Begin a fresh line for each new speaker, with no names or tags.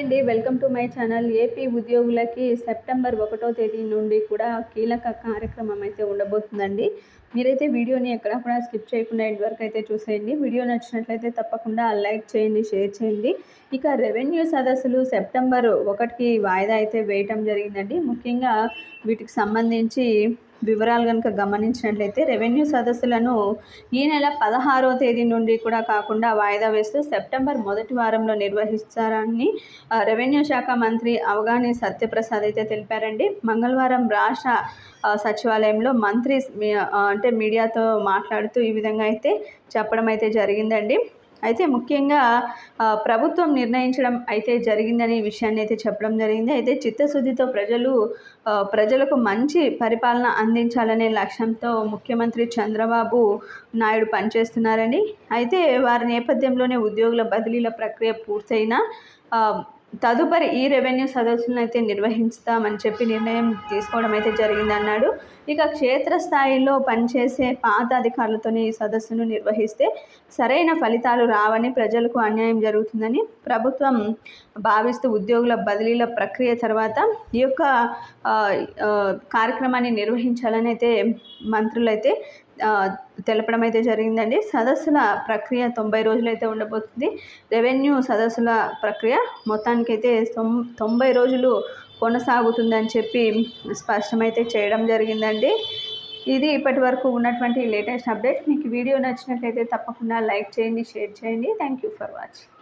అండి. Welcome to my channel. AP ఉద్యోగులకి September ఒకటో తేదీ నుండి కూడా కీలక కార్యక్రమం అయితే ఉండబోతుందండి. మీరైతే వీడియోని ఎక్కడ కూడా స్కిప్ చేయకుండా ఎండ్ వరకు అయితే చూసేయండి. వీడియో నచ్చినట్లయితే తప్పకుండా లైక్ చేయండి షేర్ చేయండి. ఇక రెవెన్యూ సదస్సులు సెప్టెంబర్ ఒకటికి వాయిదా అయితే వేయటం జరిగిందండి. ముఖ్యంగా వీటికి సంబంధించి వివరాలు కనుక గమనించినట్లయితే రెవెన్యూ సదస్సులను ఈ నెల పదహారో తేదీ నుండి కూడా కాకుండా వాయిదా వేస్తూ సెప్టెంబర్ మొదటి వారంలో నిర్వహిస్తారని రెవెన్యూ శాఖ మంత్రి అవగాని సత్యప్రసాద్ అయితే తెలిపారండి. మంగళవారం రాష్ట్ర సచివాలయంలో మంత్రి అంటే మీడియాతో మాట్లాడుతూ ఈ విధంగా అయితే చెప్పడం అయితే జరిగిందండి. అయితే ముఖ్యంగా ప్రభుత్వం నిర్ణయించడం అయితే జరిగిందని విషయాన్ని అయితే చెప్పడం జరిగింది. అయితే చిత్తశుద్ధితో ప్రజలు ప్రజలకు మంచి పరిపాలన అందించాలనే లక్ష్యంతో ముఖ్యమంత్రి చంద్రబాబు నాయుడు పనిచేస్తున్నారని అయితే వారి నేపథ్యంలోనే ఉద్యోగుల బదిలీల ప్రక్రియ పూర్తయిన తదుపరి ఈ రెవెన్యూ సదస్సులను అయితే నిర్వహిస్తామని చెప్పి నిర్ణయం తీసుకోవడం అయితే జరిగిందన్నాడు. ఇక క్షేత్రస్థాయిలో పనిచేసే పాత అధికారులతోనే ఈ సదస్సును నిర్వహిస్తే సరైన ఫలితాలు రావని ప్రజలకు అన్యాయం జరుగుతుందని ప్రభుత్వం భావిస్తూ ఉద్యోగుల బదిలీల ప్రక్రియ తర్వాత ఈ యొక్క కార్యక్రమాన్ని నిర్వహించాలని అయితే మంత్రులైతే తెలపడం అయితే జరిగిందండి. సదస్సుల ప్రక్రియ తొంభై రోజులైతే ఉండబోతుంది. రెవెన్యూ సదస్సుల ప్రక్రియ మొత్తానికైతే తొంభై రోజులు కొనసాగుతుందని చెప్పి స్పష్టమైతే చేయడం జరిగిందండి. ఇది ఇప్పటి వరకు ఉన్నటువంటి లేటెస్ట్ అప్డేట్. మీకు వీడియో నచ్చినట్లయితే తప్పకుండా లైక్ చేయండి షేర్ చేయండి. Thank you for watching.